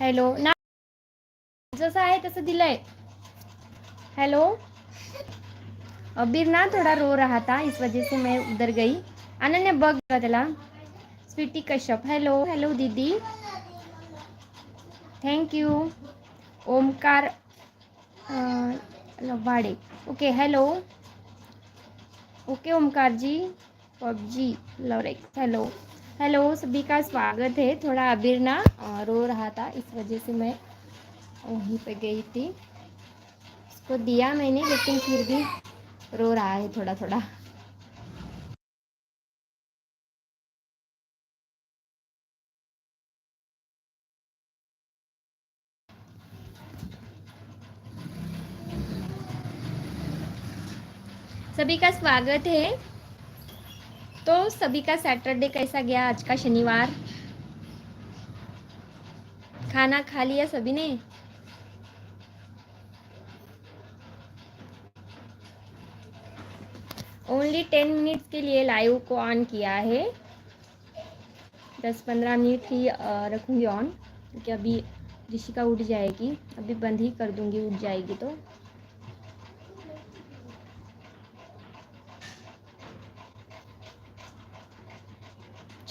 Hello, ना जसं आहे तसं दिलंय. हेलो? अबीर ना थोड़ा रो रहा था इस वजह से मैं उधर गई. अनन्या बघ त्याला. स्वीटी कश्यप. हेलो हेलो दीदी. Thank you Omkar Lawade okay, hello. Okay Omkar ji PUBG, लवरेक. Hello. Hello, सभी का स्वागत है। थोड़ा अबीर ना रो रहा था, इस वजह से मैं वहीं पे गई थी। उसको दिया मैंने, लेकिन फिर भी रो रहा है थोड़ा थोड़ा सभी का स्वागत है। तो सभी का सैटरडे कैसा गया आज का शनिवार? खाना खा लिया सभी ने? ओनली टेन मिनट्स के लिए लाइव को ऑन किया है। दस पंद्रह मिनट ही रखूँगी ऑन क्योंकि अभी ऋषिका उठ जाएगी। अभी बंद ही कर दूँगी, उठ जाएगी तो।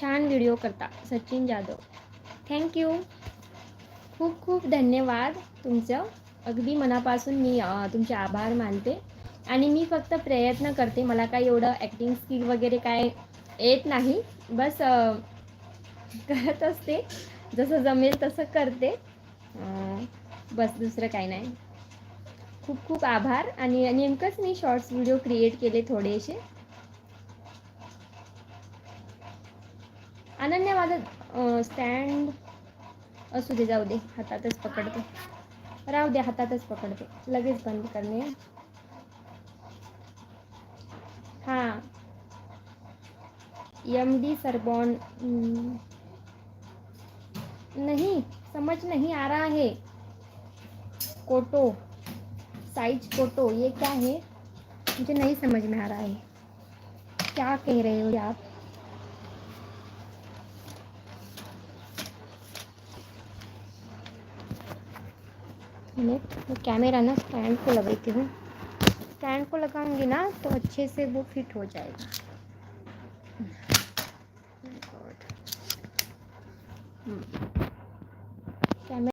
छान व्हिडिओ करता सचिन जाधव. थँक्यू खूप खूप धन्यवाद तुमचं. अगदी मनापासून मी तुमचे आभार मानते. आणि मी फक्त प्रयत्न करते मला काय एवढं ॲक्टिंग स्किल वगैरे काय येत नाही. बस करत असते. जसं जमेल तसं करते. बस दुसरं काही नाही. खूप खूप आभार. आणि नेमकंच मी शॉर्ट्स व्हिडिओ क्रिएट केले थोडेसे. माझं स्टँड असू दे जाऊ दे हातातच पकडते. राहू दे हातातच पकडते. लगेच बंद करणे. हाँ. एम डी सरबॉन हम्म, नहीं समझ नहीं आ रहा है कोटो साइज़ कोटो ये क्या है? मुझे नहीं समझ में आ रहा है. क्या कह रहे हो आप? मैं वो कैमरा ना स्टैंड को लगाती हूँ स्टैंड को लगाऊँगी ना तो अच्छे से वो फिट हो जाएगा. हम्म.